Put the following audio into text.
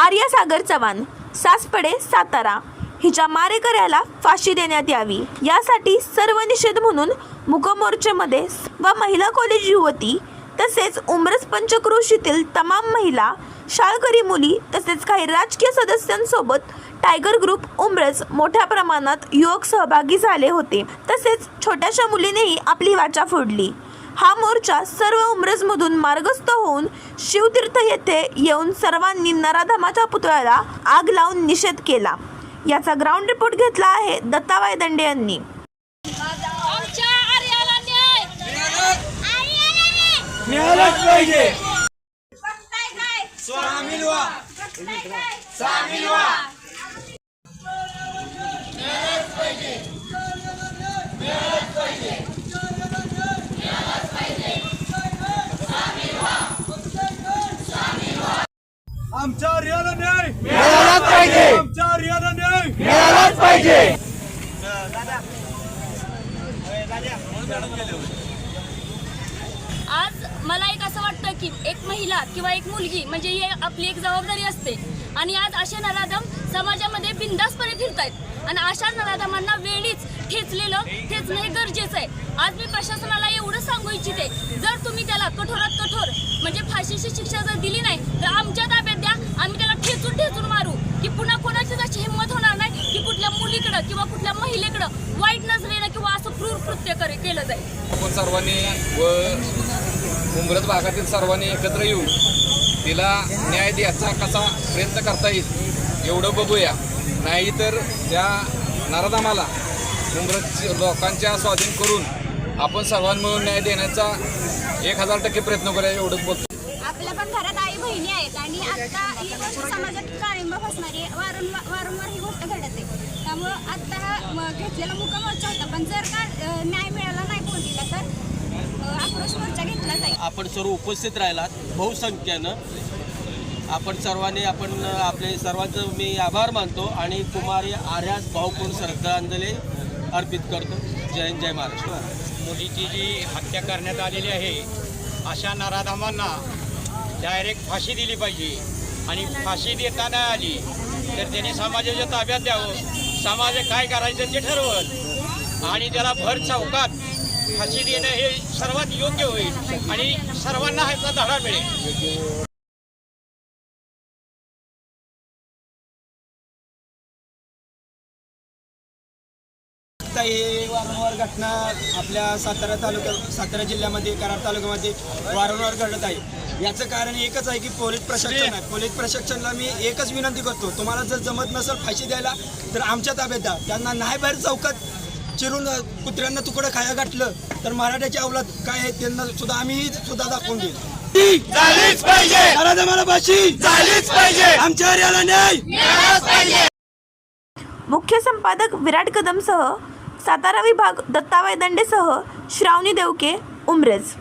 आर्यसागर चव्हाण सासपडे सातारा. हिच्या मारेकऱ्याला फाशी देण्यात यावी. यासाठी सर्व निषेध म्हणून मुकमोर्चेमध्ये व महिला कॉलेज युवती तसेच उमरस पंचक्रोशीतील तमाम महिला शाळकरी मुली तसेच काही राजकीय सदस्यांसोबत टायगर ग्रुप उमरस मोठ्या प्रमाणात युवक सहभागी झाले होते. तसेच छोट्याशा मुलीनेही आपली वाचा फोडली. हा मोर्चा सर्व उमरजमधून मार्गस्थ होऊन शिवतीर्थ येथे येऊन सर्वांनी नराधमाच्या पुतळ्याला आग लावून निषेध केला. याचा ग्राउंड रिपोर्ट घेतला आहे दत्ताबाई दंडे यांनी. आमच्या आर्याला न्याय! मिळालंच पाहिजे. आमच्या न्याय. मिळालाच पाहिजे. आमच्या न्याय. मिळालाच पाहिजे. आज मला एक असं वाटतं की एक महिला किंवा एक मुलगी म्हणजे ही आपली एक जबाबदारी असते. आणि आज असे नराधम समाजामध्ये बिंदासपणे फिरतायत. आणि अशा नराधमांना वेळीच ठेचलेलं ठेचणं हे गरजेचं आहे. आज मी प्रशासनाला एवढं सांगू इच्छिते जर तुम्ही त्याला कठोरात कठोर म्हणजे फाशीची शिक्षा जर दिली नाही तर आमच्या आम्ही त्याला ठेचून ठेचून मारू की पुन्हा कोणाचीच अशी हिंमत होणार नाही की कुठल्या मुलीकडं किंवा कुठल्या महिलेकडं वाईट नजरेनं किंवा असं क्रूर कृत्य करे केलं जाईल. आपण सर्वांनी व मुंबरत भागातील सर्वांनी एकत्र येऊन तिला न्याय द्यायचा कसा प्रयत्न करता येईल एवढं बघूया. नाही तर त्या नराधामाला मुंबरत लोकांच्या स्वाधीन करून आपण सर्वांनी मिळून न्याय देण्याचा एक हजार टक्के प्रयत्न करूया एवढंच बोलतो. आपल्या पण घरात आई बहिणी आहेत आणि आता ही गोष्ट समाजात काळिंब फसणारी. वारंवार वारंवार ही गोष्ट घडत आहे. त्यामुळं आता हा घेतलेला मुका मोर्चा होता. पण जर का न्याय मिळाला नाही कोणतीला तर आक्रोश मोर्चा घेतला जाईल आपण सर्व उपस्थित राहिलात बहुसंख्येनं. आपण सर्वांनी आपण आपले सर्वांचं मी आभार मानतो आणि कुमारी आर्यास भावपूर्ण श्रद्धांजली अर्पित करतो. जय हिंद जय महाराष्ट्र. मुलीची जी हत्या करण्यात आलेली आहे. अशा नराधामांना डायरेक्ट फाशी दिली पाहिजे. आणि फाशी देता नाही आली तर त्याने समाजाच्या ताब्यात द्यावं. समाज काय करायचं ते ठरवत आणि त्याला भर चौकात फाशी देणं हे सर्वात योग्य होईल. आणि सर्वांना ह्याचा धडा मिळेल. आता हे वारंवार घटना आपल्या सातारा तालुक्या सातारा जिल्ह्यामध्ये कराड तालुक्यामध्ये वारंवार घडत आहे. याचं कारण एकच आहे की पोलीस प्रशासन आहे. पोलीस प्रशासनला मी एकच विनंती करतो तुम्हाला जर जमत नसेल फाशी द्यायला तर आमच्या ताब्यात द्या. त्यांना नाही बाहेर चौकात चिरून कुत्र्यांना तुकडं खाया घातलं तर मराठ्याची अवलाद काय आहे त्यांना सुद्धा आम्ही सुद्धा दाखवून देईल. झालीच पाहिजे. मला फाशी. झालीच पाहिजे. आमच्या न्याय. मुख्य संपादक विराट कदमसह सातारा विभाग दत्ताबाई दंडेसह श्रावणी देवके उमरेज.